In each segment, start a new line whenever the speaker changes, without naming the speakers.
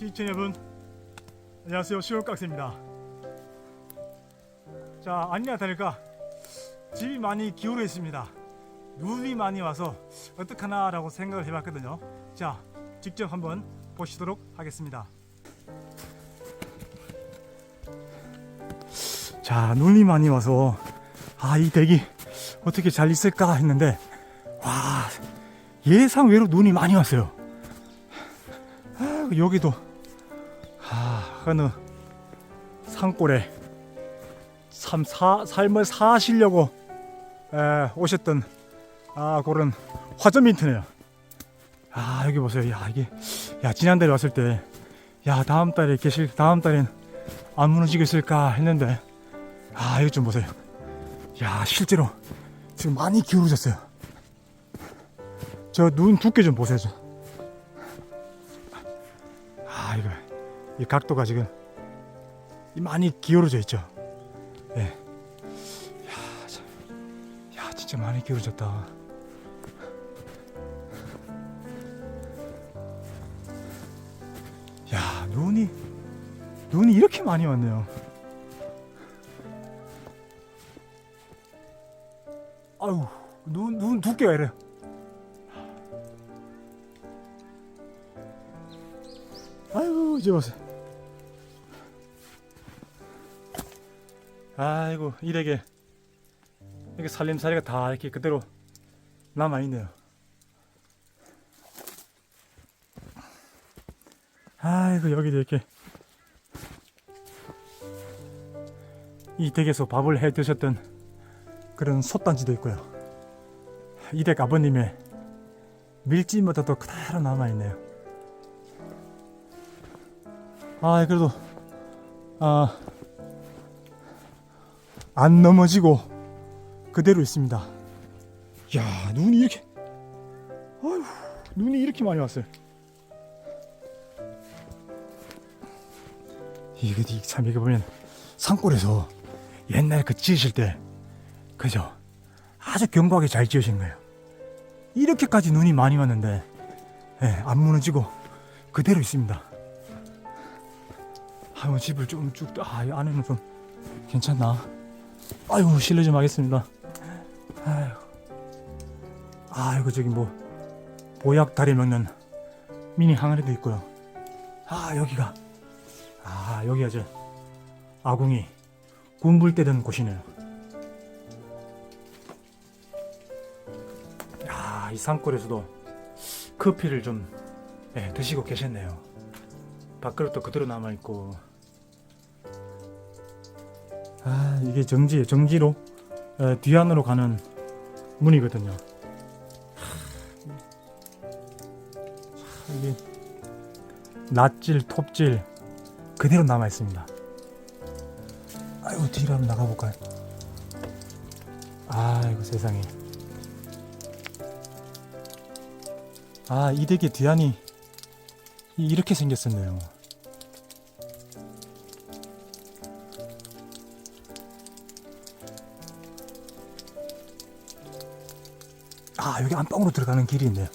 시청자 여러분 안녕하세요. 시골깍새입니다. 자 아니나 다를까? 집이 많이 기울어 있습니다. 눈이 많이 와서 어떡하나 라고 생각을 해봤거든요. 자 직접 한번 보시도록 하겠습니다. 자 눈이 많이 와서 아 이 댁이 어떻게 잘 있을까 했는데 와 예상 외로 눈이 많이 왔어요. 아, 여기도 아, 어느 산골에 참 사, 삶을 사시려고 에, 오셨던 아 그런 화전 민트네요. 아 여기 보세요. 야 이게 야 지난달에 왔을 때 야 다음 달에 계실 다음 달엔 안 무너지겠을까 했는데 아 이거 좀 보세요. 야 실제로 지금 많이 기울어졌어요. 저 눈 두께 좀 보세요. 저. 이 각도가 지금 이 많이 기울어져 있죠. 예. 야, 참. 야 진짜 많이 기울어졌다. 야 눈이 눈이 이렇게 많이 왔네요. 아유 눈 눈 두께가 이래. 아이고 이제 보세요. 아이고 이래게 이게 살림살이가 다 이렇게 그대로 남아 있네요. 아이고 여기도 이렇게 이 댁에서 밥을 해 드셨던 그런 솥단지도 있고요. 이 댁 아버님의 밀짚모터도 그대로 남아 있네요. 아 그래도 아 안 넘어지고 그대로 있습니다. 야 눈이 이렇게 아휴 눈이 이렇게 많이 왔어요. 이게 참 이게 보면 산골에서 옛날 그 지으실 때 그죠 아주 견고하게 잘 지으신 거예요. 이렇게까지 눈이 많이 왔는데 예, 안 무너지고 그대로 있습니다. 아유 집을 좀쭉 아 안에는 좀 괜찮나? 아이고 실례 좀 하겠습니다. 아이고 아이고 저기 뭐 보약 다리 먹는 미니 항아리도 있고요. 아 여기가 아 여기가 저 아궁이 군불 때던 곳이네요. 야이 산골에서도 커피를 좀 예, 드시고 계셨네요. 밥그릇도 그대로 남아 있고. 아 이게 정지 정지로 에, 뒤안으로 가는 문이거든요. 하, 이게 낫질 톱질 그대로 남아 있습니다. 아이고 뒤로 한번 나가 볼까요? 아이고 세상에. 아 이 댁의 뒤안이 이- 이렇게 생겼었네요. 아 여기 안방으로 들어가는 길이 있네요.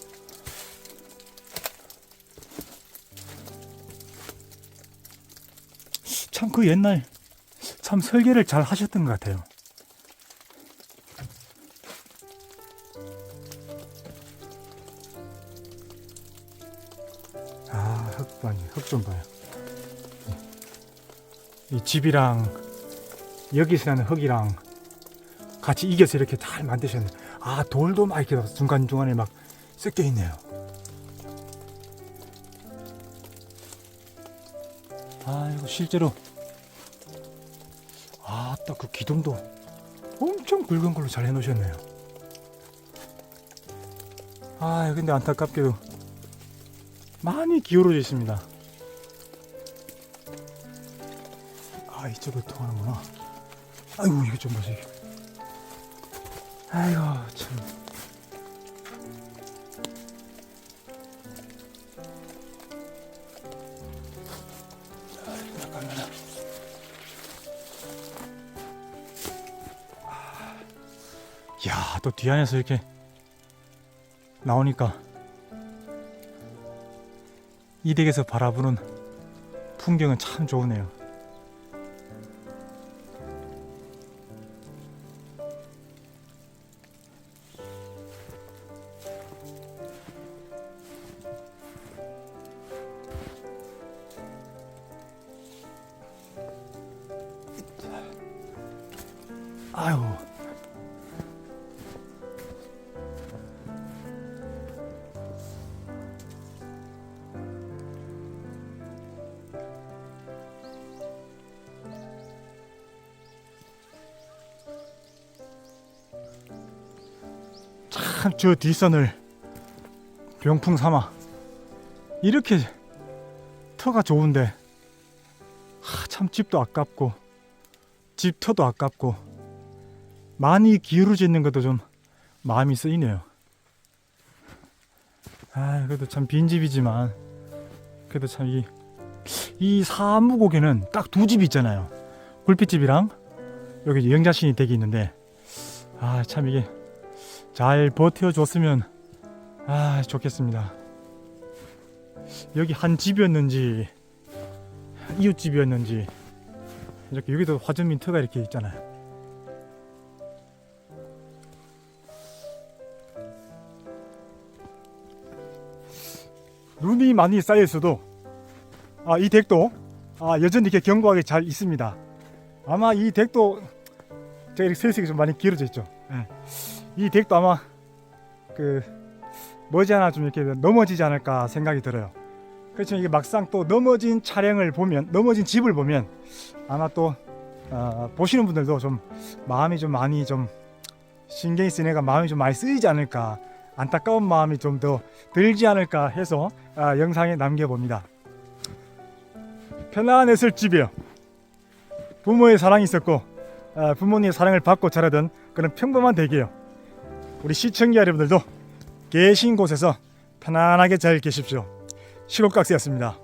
참 그 옛날 참 설계를 잘 하셨던 것 같아요. 아 흙반이 흙좀 봐요. 이 집이랑 여기서 나는 흙이랑 같이 이겨서 이렇게 잘 만드셨네. 아 돌도 막 이렇게 중간 중간에 막 섞여 있네요. 아 이거 실제로 아따 그 기둥도 엄청 굵은 걸로 잘 해놓으셨네요. 아 근데 안타깝게도 많이 기울어져 있습니다. 아 이쪽으로 통하는구나. 아이고 이거 좀 보세요. 아이고 참. 야, 또 뒤안에서 이렇게 나오니까 이 댁에서 바라보는 풍경은 참 좋으네요. 아유. 참 저 뒷산을 병풍 삼아 이렇게 터가 좋은데 하, 참 집도 아깝고 집 터도 아깝고 많이 기울어져 있는 것도 좀 마음이 쓰이네요. 아, 그래도 참 빈집이지만 그래도 참 이 이 사무곡에는 딱 두 집이 있잖아요. 굴빛집이랑 여기 영자신이 댁이 있는데 아, 참 이게 잘 버텨 줬으면 아, 좋겠습니다. 여기 한 집이었는지 이웃집이었는지 이렇게 여기도 화전 민 터가 이렇게 있잖아요. 눈이 많이 쌓여 있어도 아, 이 덱도 아, 여전히 이렇게 견고하게 잘 있습니다. 아마 이 덱도 제가 이렇게 서식이 좀 많이 길어져 있죠. 예. 이 덱도 아마 그 머지않아 좀 이렇게 넘어지지 않을까 생각이 들어요. 그렇지만 이게 막상 또 넘어진 차량을 보면 넘어진 집을 보면 아마 또 어, 보시는 분들도 좀 마음이 좀 많이 좀 신경이 쓰니까 마음이 좀 많이 쓰이지 않을까 안타까운 마음이 좀 더 들지 않을까 해서 아, 영상에 남겨봅니다. 편안했을 집이요. 부모의 사랑이 있었고 아, 부모님의 사랑을 받고 자라던 그런 평범한 댁이에요. 우리 시청자 여러분들도 계신 곳에서 편안하게 잘 계십시오. 시골각스였습니다.